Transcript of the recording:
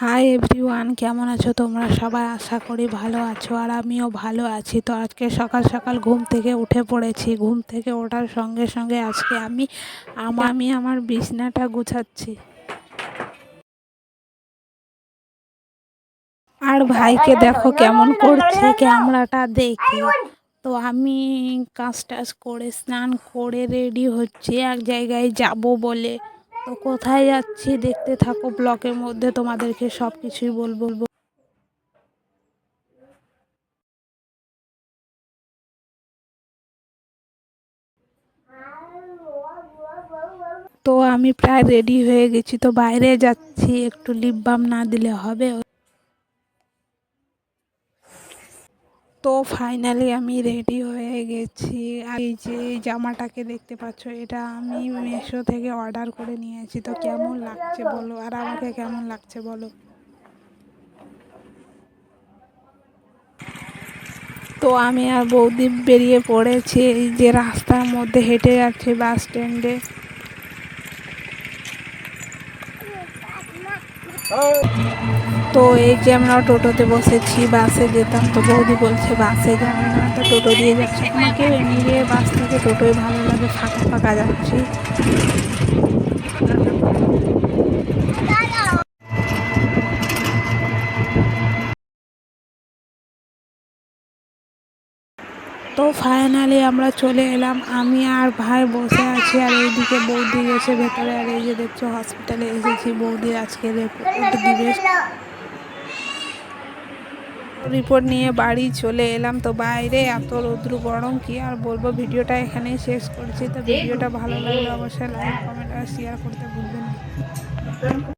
Hi everyone কেমন আছো তোমরা? সবাই আশা করি ভালো আছো আর আমিও ভালো আছি। তো আজকে সকাল সকাল ঘুম থেকে উঠে পড়েছি। ঘুম থেকে ওঠার সঙ্গে সঙ্গে আজকে আমি, আম- আমি আমার বিছনাটা গুছাচ্ছি। আর ভাইকে দেখো কেমন করছে, ক্যামেরাটা দেখে। তো আমি কাজ টাজ করে, স্নান করে রেডি হচ্ছি। এক জায়গায় যাব বলে। তো কোথায় যাচ্ছি? দেখতে থাকো, ব্লকের মধ্যে তোমাদেরকে সব কিছুই বলব। তো আমি প্রায় রেডি হয়ে গেছি, তো বাইরে যাচ্ছি, একটু লিপ বাম না দিলে হবে। তো ফাইনালি আমি রেডি হয়ে গেছি। আর এই যে জামাটাকে দেখতে পাচ্ছ, এটা আমি মেশো থেকে অর্ডার করে নিয়েছি। তো কেমন লাগছে বলো? আর আমাকে কেমন লাগছে বলো? তো আমি আর বৌদি বেরিয়ে পড়েছি, এই যে রাস্তার মধ্যে হেঁটে যাচ্ছি বাস স্ট্যান্ডে তো এই যে আমরা টোটোতে বসেছি, বাসে যেতাম তো বৌদি বলছে, বাসে যাবে না তো টোটো দিয়ে যাচ্ছে। আমাকে এমনি বাস থেকে টোটোই ভালো লাগে, ফাঁকা ফাঁকা যাচ্ছি। তো ফাইনালি আমরা চলে এলাম। আমি আর ভাই বসে আছি, আর এইদিকে বৌদি গেছে ভেতরে। আর এই যে দেখছ হসপিটালে এসেছি। বৌদির আজকে রিপোর্ট দিবে। রিপোর্ট নিয়ে বাড়ি চলে এলাম। তো বাইরে এত রৌদ্র, গরম, কি আর বলব? ভিডিওটা এখানেই শেষ করছি। তো ভিডিওটা ভালো লাগলে অবশ্যই লাইক কমেন্ট আর শেয়ার করতে ভুলবেন